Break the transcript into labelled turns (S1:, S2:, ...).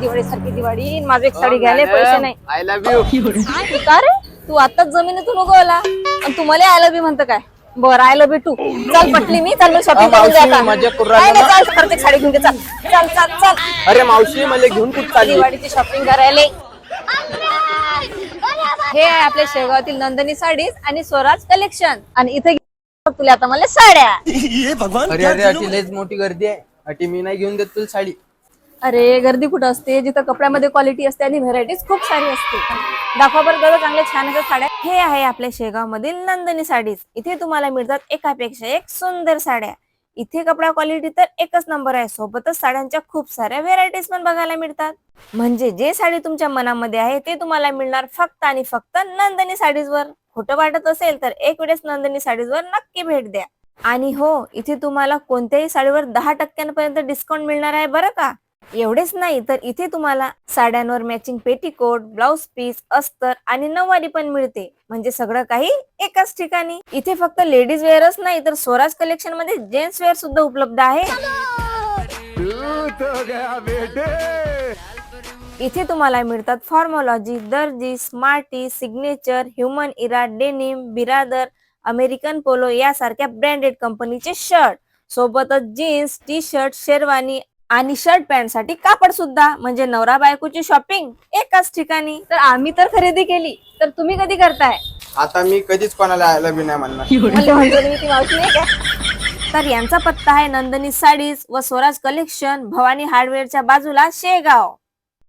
S1: दिवाळी सारखी दिवाळी. माझी एक साडी घ्यायला पैसे नाही.
S2: आय लव्ह यू
S1: का रे? तू आताच जमिनीतून उगवला. आणि तू मला आय लव्ह म्हणतं काय? बरं आय लव्ह टू चल पटली मी. चल शॉपिंग
S2: अहो,
S1: करून
S2: मावशी, करू राहिला
S1: चल प्रत्येक साडी घेऊन घे चल चल चल चल.
S2: अरे मावशी मला घेऊन कुठं चालली?
S1: दिवाळीची शॉपिंग करायला. हे आहे आपल्या शेगावातील नंदनी साडीज आणि स्वराज कलेक्शन आणि इथे घे तुला आता मला साड्या.
S2: अरे अरे अटी लयच मोठी गर्दी आहे. अटी मी नाही घेऊन देत तुला साडी.
S1: अरे गर्दी कुठं असते? जिथं कपड्यामध्ये क्वालिटी असते आणि व्हरायटीज खूप सारी असते. दाखवा बरं चांगल्या छान अशा साड्या. हे आहे आपल्या शेगाव मधील नंदनी साडीज. इथे तुम्हाला मिळतात एकापेक्षा एक सुंदर साड्या. इथे कपडा क्वालिटी तर एकच नंबर आहे. सोबतच साड्यांच्या खूप साऱ्या व्हेरायटीज पण बघायला मिळतात. म्हणजे जे साडी तुमच्या मनामध्ये आहे ते तुम्हाला मिळणार फक्त आणि फक्त नंदनी साडीजवर. खोटं वाटत असेल तर एक वेळेस नंदनी साडीजवर नक्की भेट द्या. आणि हो इथे तुम्हाला कोणत्याही साडीवर दहा टक्क्यांपर्यंत डिस्काउंट मिळणार आहे बरं का? एवढेच नाही तर इथे तुम्हाला साड्यांवर मॅचिंग पेटीकोट ब्लाउज पीस अस्तर आणि नऊवारी पण मिळते. म्हणजे सगळं काही एकाच ठिकाणी. इथे फक्त लेडीज वेअरच नाही तर स्वराज कलेक्शनमध्ये जेंट्स वेअर सुद्धा उपलब्ध आहे. इथे तुम्हाला मिळतात फॉर्मॉलॉजी दर्जी स्मार्टी सिग्नेचर ह्युमन इरा डेनिम बिरादर अमेरिकन पोलो यासारख्या ब्रँडेड कंपनीचे शर्ट सोबतच जीन्स टी शर्ट शेरवानी आणि शर्ट पॅन्टसाठी कापड सुद्धा म्हणजे नवरा बायकोची शॉपिंग एकाच ठिकाणी. तर आम्ही तर खरेदी केली तर तुम्ही कधी करताय?
S2: आता मी कधीच कोणाला आय लव्ह यू नाही म्हणणार.
S1: म्हणजे म्हणजे मी ती मावशी नाही का? तर यांचा पत्ता आहे नंदनी साडीज व स्वराज कलेक्शन भवानी हार्डवेअरच्या बाजूला शेगाव.